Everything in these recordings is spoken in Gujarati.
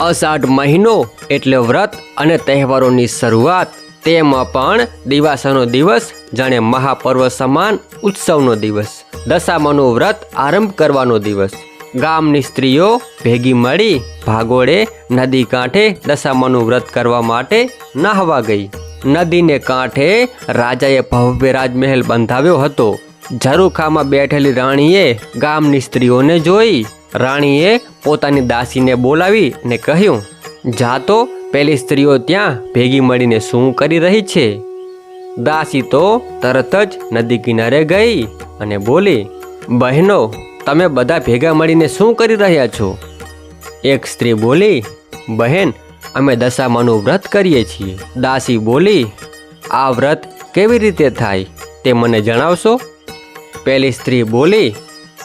અષાઢ મહિનો એટલે વ્રત અને તહેવારોની શરૂઆત. તેમાં પણ દિવાસાનો દિવસ જાણે મહાપર્વ સમાન ઉત્સવનો દિવસ. દશામાનું વ્રત આરંભ કરવાનો દિવસ. ગામની સ્ત્રીઓ ભેગી મળી ભાગોળે નદી કાંઠે દશામાનું વ્રત કરવા માટે નાહવા ગઈ. નદીને કાંઠે રાજાએ ભવ્ય રાજમહેલ બંધાવ્યો હતો. ઝરૂખામાં બેઠેલી રાણીએ ગામની સ્ત્રીઓને જોઈ રાણીએ પોતાની દાસીને બોલાવી ને કહ્યું, જા તો, પેલી સ્ત્રીઓ ત્યાં ભેગી મળીને શું કરી રહી છે? દાસી તો તરત જ નદી કિનારે ગઈ અને બોલી, બહેનો, તમે બધા ભેગા મળીને શું કરી રહ્યા છો? એક સ્ત્રી બોલી, બહેન, અમે દશામાનું વ્રત કરીએ છીએ. દાસી બોલી, આ વ્રત કેવી રીતે થાય તે મને જણાવશો? પેલી સ્ત્રી બોલી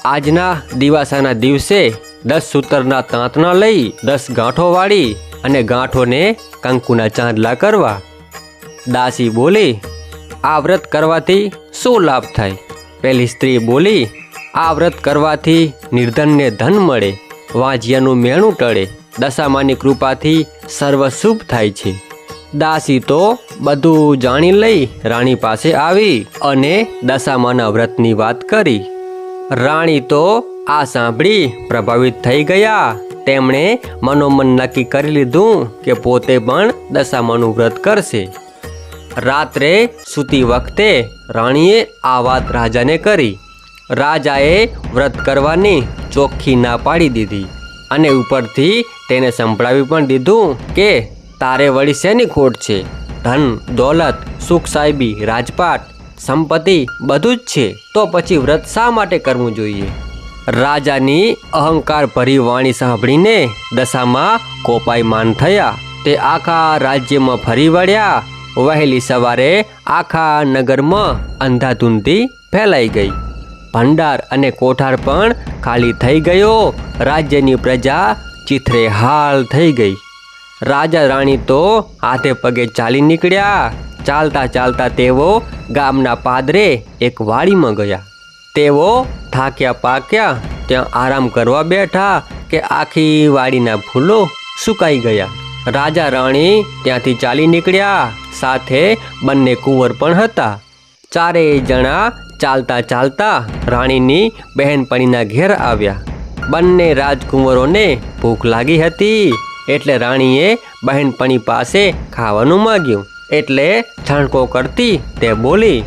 આજના દિવાસાના દિવસે દસ સૂતરના તાંતણા લઈ દસ ગાંઠો વાળી અને ગાંઠોને કંકુના ચાંદલા કરવા. દાસી બોલી, આ વ્રત કરવાથી શું લાભ થાય? પેલી સ્ત્રી બોલી, આ વ્રત કરવાથી નિર્ધનને ધન મળે, વાંજિયાનું મેણું ટળે, દશામાની કૃપાથી સર્વ શુભ થાય છે. દાસી તો બધું જાણી લઈ રાણી પાસે આવી અને દશામાના વ્રતની વાત કરી. રાણી તો આ સાંભળી પ્રભાવિત થઈ ગયા. તેમણે મનોમન નક્કી કરી લીધું કે પોતે પણ દશામાનું વ્રત કરશે. રાત્રે સૂતી વખતે રાણીએ આ વાત રાજાને કરી. રાજાએ વ્રત કરવાની ચોખ્ખી ના પાડી દીધી અને ઉપરથી તેને સંભળાવી પણ દીધું કે તારે વળી શેની ખોટ છે? ધન, દોલત, સુખ સાહેબી, રાજપાટ સંપત્તિ બધું જ છે, તો પછી વ્રત શા માટે કરવું જોઈએ? રાજાની અહંકાર ભરી વાણી સાંભળીને દશામાં કોપાયમાન થયા. તે આખા રાજ્યમાં ફરી વળ્યા. વહેલી સવારે આખા નગરમાં અંધાધૂંધી ફેલાઈ ગઈ. ભંડાર અને કોઠાર પણ ખાલી થઈ ગયો. રાજ્યની પ્રજા ચિત્રે હાલ થઈ ગઈ. રાજા રાણી તો હાથે પગે ચાલી નીકળ્યા. ચાલતા ચાલતા તેઓ ગામના પાદરે એક વાડીમાં ગયા. તેઓ થાક્યા પાક્યા, ત્યાં આરામ કરવા બેઠા કે આખી વાડીના ફૂલો સુકાઈ ગયા. રાજા રાણી ત્યાંથી ચાલી નીકળ્યા, સાથે બંને કુંવર પણ હતા. ચારેય જણા ચાલતા ચાલતા રાણીની બહેનપણીના ઘેર આવ્યા. બંને રાજકુંવરોને ભૂખ લાગી હતી, એટલે રાણીએ બહેનપણી પાસે ખાવાનું માગ્યું. એટલે છાણકો કરતી તે બોલી,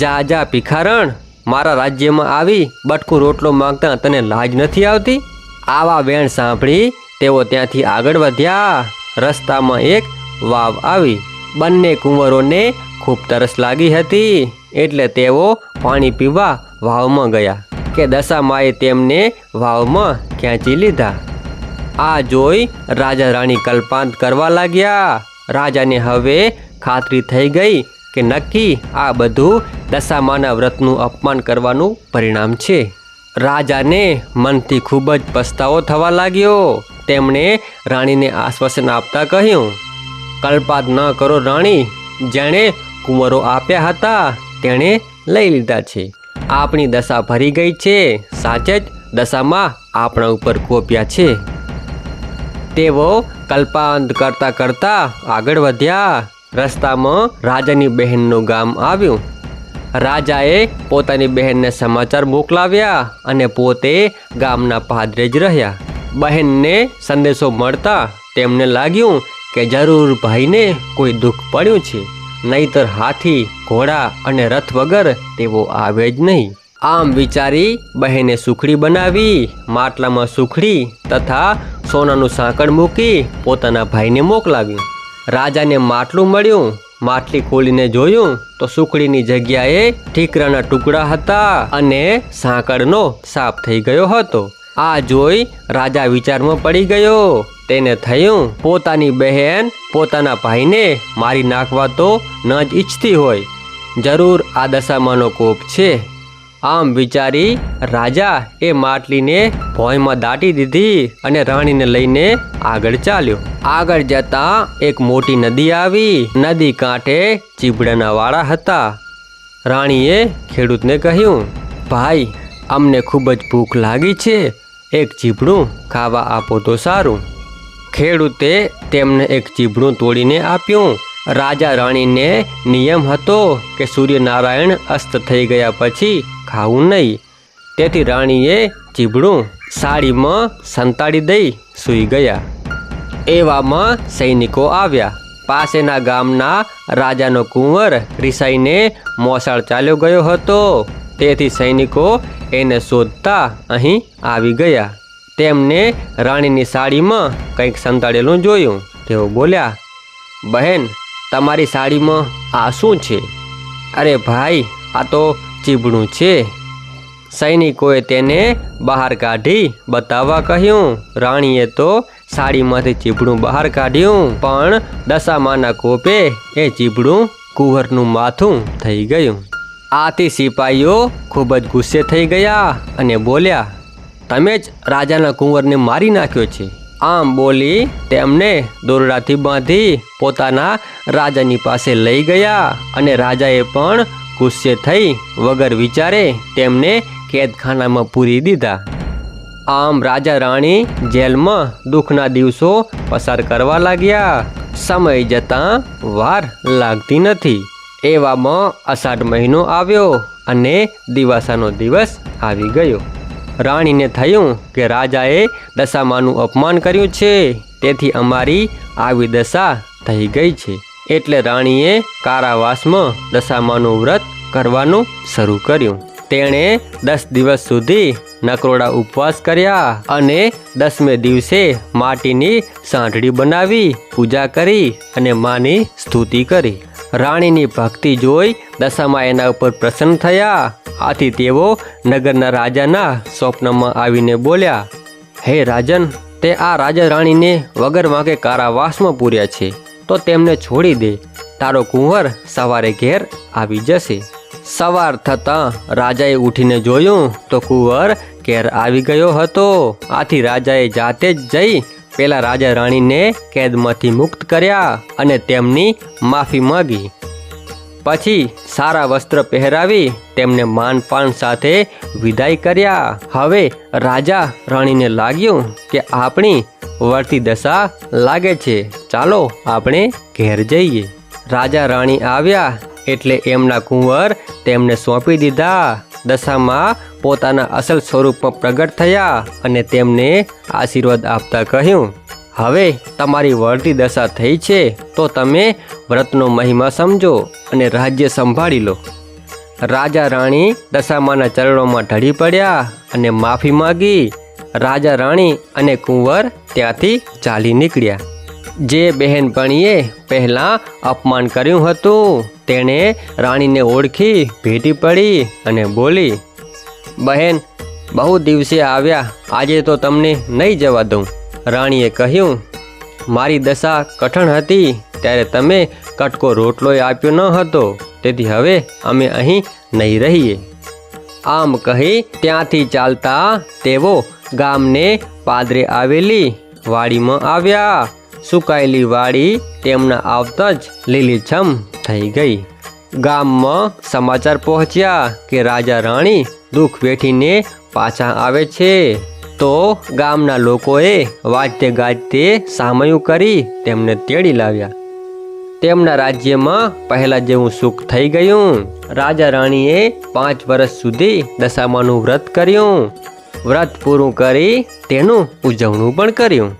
જા જા, ભિખારણ. મારા રાજ્યમાં આવી બટકું રોટલો માંગતા તને લાજ નથી આવતી? આવા વેણ સાંભળી તેઓ ત્યાંથી આગળ વધ્યા. રસ્તામાં એક વાવ આવી. બંને કુંવરોને ખૂબ તરસ લાગી હતી, એટલે તેઓ પાણી પીવા વાવમાં ગયા કે દશામાએ તેમને વાવમાં ખેંચી લીધા. આ જોઈ રાજા રાણી કલ્પાંત કરવા લાગ્યા. રાજાને હવે ખાતરી થઈ ગઈ કે નક્કી આ બધું દશામાના વ્રતનું અપમાન કરવાનું પરિણામ છે. રાજાને મનથી ખૂબ જ પસ્તાવો થવા લાગ્યો. તેમણે રાણીને આશ્વાસન આપતા કહ્યું કલ્પાત ન કરો રાણી, જેણે કુંવરો આપ્યા હતા તેણે લઈ લીધા છે. આપણી દશા ભરી ગઈ છે, સાચે જ દશામાં આપણા ઉપર કોપ્યા છે. તેઓ કલ્પાંત કરતા કરતા આગળ વધ્યા. રસ્તામાં રાજાની બહેનનું ગામ આવ્યું. રાજાએ પોતાની બહેનને સમાચાર મોકલાવ્યા અને પોતે ગામના પાદરે જ રહ્યા. બહેનને સંદેશો મળતા તેમને લાગ્યું કે જરૂર ભાઈને કોઈ દુઃખ પડ્યું છે. નહીતર હાથી, ઘોડા અને રથ વગર તેઓ આવે જ નહીં. આમ વિચારી બહેને સુખડી બનાવી, માટલામાં સુખડી તથા સોનાનું સાંકળ મૂકી પોતાના ભાઈને મોકલાવ્યું. રાજાને માટલું મળ્યું, માટલી ખોલીને જોયું તો સુખડીની જગ્યાએ ઠીકરાના ટુકડા હતા અને સાંકળનો સાફ થઈ ગયો હતો. આ જોઈ રાજા વિચારમાં પડી ગયો. તેને થયું, પોતાની બહેન પોતાના ભાઈને મારી નાખવા તો ન જ ઈચ્છતી હોય. જરૂર આ દશામાંનો કોપ છે. આમ વિચારી રાજા એ માટલીને ભોંયમાં દાટી દીધી અને રાણીને લઈને આગળ ચાલ્યો. આગળ જતા એક મોટી નદી આવી. નદી કાંઠે ચીબડાના વાળા હતા. રાણીએ ખેડૂતને કહ્યું, ભાઈ, અમને ખૂબ જ ભૂખ લાગી છે. એક ચીબડું ખાવા આપો તો સારું. ખેડૂતે તેમને એક ચીભડું તોડીને આપ્યું. રાજા રાણીને નિયમ હતો કે સૂર્યનારાયણ અસ્ત થઈ ગયા પછી ખાવું નહીં. તેથી રાણીએ ચીભડું સાડીમાં સંતાડી દઈ સૂઈ ગયા. એવામાં સૈનિકો આવ્યા. પાસેના ગામના રાજાનો કુંવર રિસાઈને મોસાળ ચાલ્યો ગયો હતો. તેથી સૈનિકો એને શોધતા અહીં આવી ગયા. તેમને રાણીની સાડીમાં કંઈક સંતાડેલું જોયું. તેઓ બોલ્યા, બહેન, તમારી સાડીમાં આ શું છે? અરે ભાઈ, આ તો ચીબડું છે. સૈનિકોએ તેને બહાર કાઢી બતાવવા કહ્યું, રાણીએ તો સાડીમાંથી ચીબડું બહાર કાઢ્યું, પણ દશામાના કોપે એ ચીબડું કુંવરનું માથું થઈ ગયું. આથી સિપાહીઓ ખૂબ જ ગુસ્સે થઈ ગયા અને બોલ્યા, તમે જ રાજાના કુંવરને મારી નાખ્યો છે. આમ બોલી તેમને દોરડાથી બાંધી પોતાના રાજાની પાસે લઈ ગયા અને રાજાએ પણ ગુસ્સે થઈ વગર વિચારે તેમને કેદખાનામાં પૂરી દીધા. આમ રાજા રાણી જેલમાં દુઃખના દિવસો પસાર કરવા લાગ્યા. સમય જતાં વાર લાગતી નથી. એવામાં અષાઢ મહિનો આવ્યો અને દિવાસાનો દિવસ આવી ગયો. રાણીને થયું કે રાજાએ દશામાનું અપમાન કર્યું છે. તેથી અમારી આવી દશા થઈ ગઈ છે. એટલે રાણીએ કારાવાસમાં દશામાનું વ્રત કરવાનું શરૂ કર્યું. તેણે દસ દિવસ સુધી નકરોડા ઉપવાસ કર્યા અને દસમે દિવસે માટીની સાંઠળી બનાવી, પૂજા કરી અને માની સ્તુતિ કરી. રાણીની ભક્તિ જોઈ દશામાં એના ઉપર પ્રસન્ન થયા. આથી તેઓ નગરના રાજાના સ્વપ્નમાં આવીને બોલ્યા, હે રાજન, તે આ રાજા રાણીને વગર માગે કારાવાસમાં પૂર્યા છે. તો તેમને છોડી દે. તારો કુંવર સવારે ઘેર આવી જશે. સવાર થતાં રાજાએ ઉઠીને જોયું તો કુંવર ઘેર આવી ગયો હતો. આથી રાજાએ જાતે જ જઈ પેલા રાજા રાણીને કેદમાંથી મુક્ત કર્યા અને તેમની માફી માંગી. પછી સારા વસ્ત્ર પહેરાવી તેમને માનપાન સાથે વિદાય કર્યા. હવે રાજા રાણીને લાગ્યું કે આપણી વર્તી દશા લાગે છે. ચાલો આપણે ઘેર જઈએ. રાજા રાણી આવ્યા એટલે એમના કુંવર તેમને સોંપી દીધા. દશામાં પોતાના અસલ સ્વરૂપમાં પ્રગટ થયા અને તેમને આશીર્વાદ આપતા કહ્યું, હવે તમારી વળતી દશા થઈ છે, તો તમે વ્રતનો મહિમા સમજો અને રાજ્ય સંભાળી લો. રાજા રાણી દશામાના ચરણોમાં ઢળી પડ્યા અને માફી માગી. રાજા રાણી અને કુંવર ત્યાંથી ચાલી નીકળ્યા. જે બહેનપણીએ પહેલાં અપમાન કર્યું હતું, તેણે રાણીને ઓળખી, ભેટી પડી અને બોલી, બહેન, બહુ દિવસે આવ્યા, આજે તો તમને નહીં જવા દઉં. રાણીએ કહ્યું, મારી દશા કઠણ હતી, ત્યારે તમે કટકો રોટલોય આપ્યો ન હતો, તેથી હવે અમે અહીં નહીં રહીએ. આમ કહી ત્યાંથી ચાલતા તેઓ ગામને પાદરે આવેલી વાડીમાં આવ્યા. સુકાયેલી વાડી તેમના આવતા જ લીલીછમ થઈ ગઈ. ગામમાં સમાચાર પહોંચ્યા કે રાજા રાણી દુઃખ વેઠીને પાછા આવે છે. તો ગામના લોકોએ વાજતે ગાજતે સામયું કરી તેમને તેડી લાવ્યા. તેમના રાજ્યમાં પહેલાં જેવું સુખ થઈ ગયું. રાજા રાણીએ પાંચ વર્ષ સુધી દશામાનું વ્રત કર્યું. વ્રત પૂરું કરી તેનું ઉજવણું પણ કર્યું.